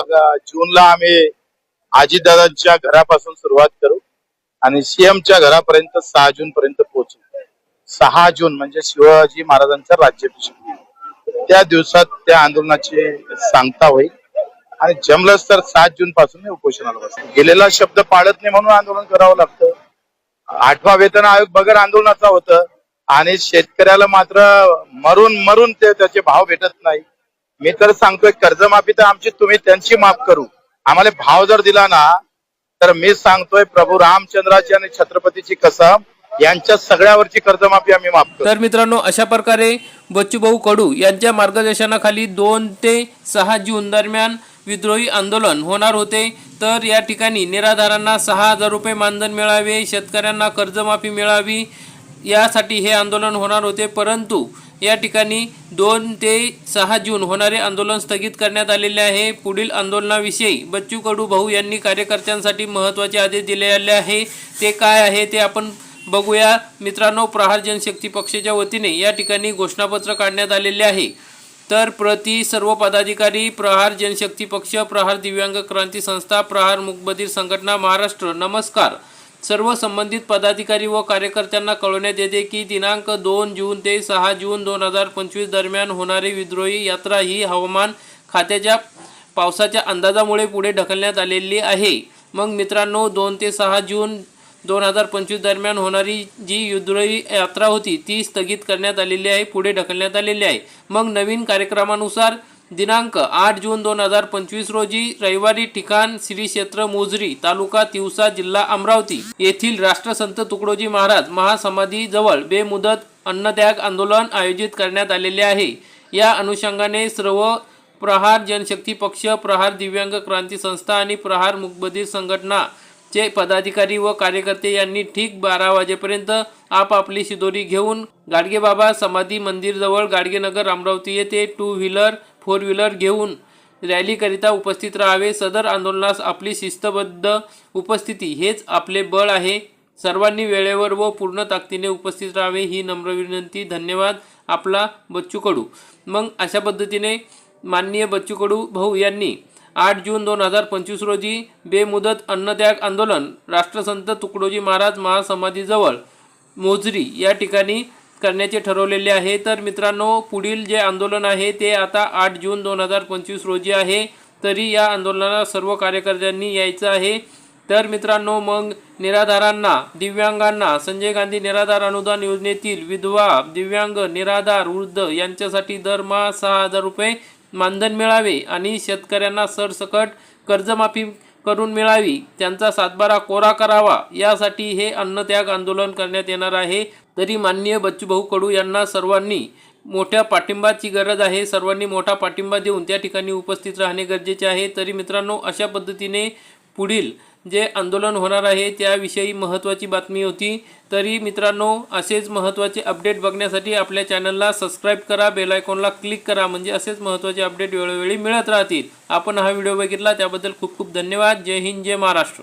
जूनला आम्ही आजीदादांच्या घरापासून सुरुवात करू आणि सीएमच्या घरापर्यंत सहा जून पर्यंत पोहोचू. सहा जून म्हणजे शिवाजी महाराजांचा राज्याभिषेक त्या दिवसात त्या आंदोलनाची सांगता होईल. आणि जमलंच तर सात जून पासून मी उपोषणाला बसतो. गेलेला शब्द पाळत नाही म्हणून आंदोलन करावं लागतं. आठवा वेतन आयोग बगर आंदोलनाचा होतं. आणि शेतकऱ्याला मात्र मरून मरून ते त्याचे भाव भेटत नाही. मी तर सांगतोय कर्जमाफी तर आमची तुम्ही त्यांची माफ करू. आम्हाला भाव जर दिला ना तर मी सांगतोय प्रभू रामचंद्राची आणि छत्रपतीची कसम यांच्या सगळ्यावरची कर्जमाफी आम्ही माफ करू. तर मित्रांनो अशा प्रकारे बच्चूभाऊ कडू यांच्या मार्गदर्शनाखाली दोन ते सहा जून दरम्यान विद्रोही आंदोलन होणार होते. तर या ठिकाणी निराधारांना सहा हजार रुपये मानधन मिळावे शेतकऱ्यांना कर्जमाफी मिळावी यासाठी हे आंदोलन होणार होते. परंतु या ठिकाणी दोन ते सहा जून होणारे आंदोलन स्थगित करण्यात आलेले आहे. पुढील आंदोलनाविषयी बच्चू कडू भाऊ यांनी कार्यकर्त्यांसाठी महत्त्वाचे आदेश दिलेले आहे. ते काय आहे ते आपण बघूया. मित्रांनो प्रहार जनशक्ती पक्षाच्या वतीने या ठिकाणी घोषणापत्र काढण्यात आलेले आहे. तर प्रति सर्व पदाधिकारी प्रहार जनशक्ती पक्ष प्रहार दिव्यांग क्रांती संस्था प्रहार मुकबधीर संघटना महाराष्ट्र नमस्कार. सर्व संबंधित पदाधिकारी व कार्यकर्त्यांना कळवण्यात येते की दिनांक दोन जून ते सहा जून दोन हजार पंचवीस दरम्यान होणारी विद्रोही यात्रा ही हवामान खात्याच्या पावसाच्या अंदाजामुळे पुढे ढकलण्यात आलेली आहे. मग मित्रांनो दोन ते सहा जून दोन हजार पंचवीस दरम्यान होणारी जी विद्रोही यात्रा होती ती स्थगित करण्यात आलेली आहे पुढे ढकलण्यात आलेली आहे. मग नवीन कार्यक्रमानुसार दिनांक आठ जून दोन हजार पंचवीस रोजी रविवारी ठिकाण श्री क्षेत्र मोजरी तालुका तिवसा जिल्हा अमरावती येथील राष्ट्रसंत तुकडोजी महाराज महासमाधी जवळ बेमुदत अन्नत्याग आंदोलन आयोजित करण्यात आलेले आहे. या अनुषंगाने सर्व प्रहार जनशक्ती पक्ष प्रहार दिव्यांग क्रांती संस्था आणि प्रहार मुकबधीर संघटना चे पदाधिकारी व कार्यकर्ते यांनी ठीक बारा वाजेपर्यंत आपापली शिदोरी घेऊन गाडगेबाबा समाधी मंदिरजवळ गाडगेनगर अमरावती येथे टू व्हीलर फोर व्हीलर घेऊन रॅलीकरिता उपस्थित राहावे. सदर आंदोलनास आपली शिस्तबद्ध उपस्थिती हेच आपले बळ आहे. सर्वांनी वेळेवर व पूर्ण ताकदीने उपस्थित राहावे ही नम्र विनंती. धन्यवाद. आपला बच्चू कडू. मग अशा पद्धतीने माननीय बच्चू कडू भाऊ यांनी आठ जून दोन हजार पंचवीस रोजी बेमुदत अन्नत्याग आंदोलन राष्ट्रसंत तुकडोजी महाराज महासमाधीजवळ मोजरी या ठिकाणी करण्याचे ठरवलेले आहे. तर मित्रांनो पुढील जे आंदोलन आहे ते आता आठ जून दोन हजार पंचवीस रोजी आहे. तरी या आंदोलनाला सर्व कार्यकर्त्यांनी यायचं आहे. तर मित्रांनो मग निराधारांना दिव्यांगांना संजय गांधी निराधार अनुदान योजनेतील विधवा दिव्यांग निराधार वृद्ध यांच्यासाठी दरमहा सहा हजार रुपये मानधन मिळावे आणि शेतकऱ्यांना सरसकट कर्जमाफी करून मिळावी त्यांचा सातबारा कोरा करावा यासाठी हे अन्नत्याग आंदोलन करण्यात येणार आहे. तरी माननीय बच्चूभाऊ कडू यांना सर्वांनी मोठ्या पाठिंबाची गरज आहे. सर्वांनी मोठा पाठिंबा देऊन त्या ठिकाणी उपस्थित राहणे गरजेचे आहे. तरी मित्रांनो अशा पद्धतीने पुढील जे आंदोलन होणार आहे त्याविषयी महत्त्वाची बातमी होती. तरी मित्रांनो असेच महत्त्वाचे अपडेट बघण्यासाठी आपल्या चॅनलला सबस्क्राईब करा बेलायकॉनला क्लिक करा म्हणजे असेच महत्त्वाचे अपडेट वेळोवेळी मिळत राहतील. आपण हा व्हिडिओ बघितला त्याबद्दल खूप खूप धन्यवाद. जय हिंद जय महाराष्ट्र.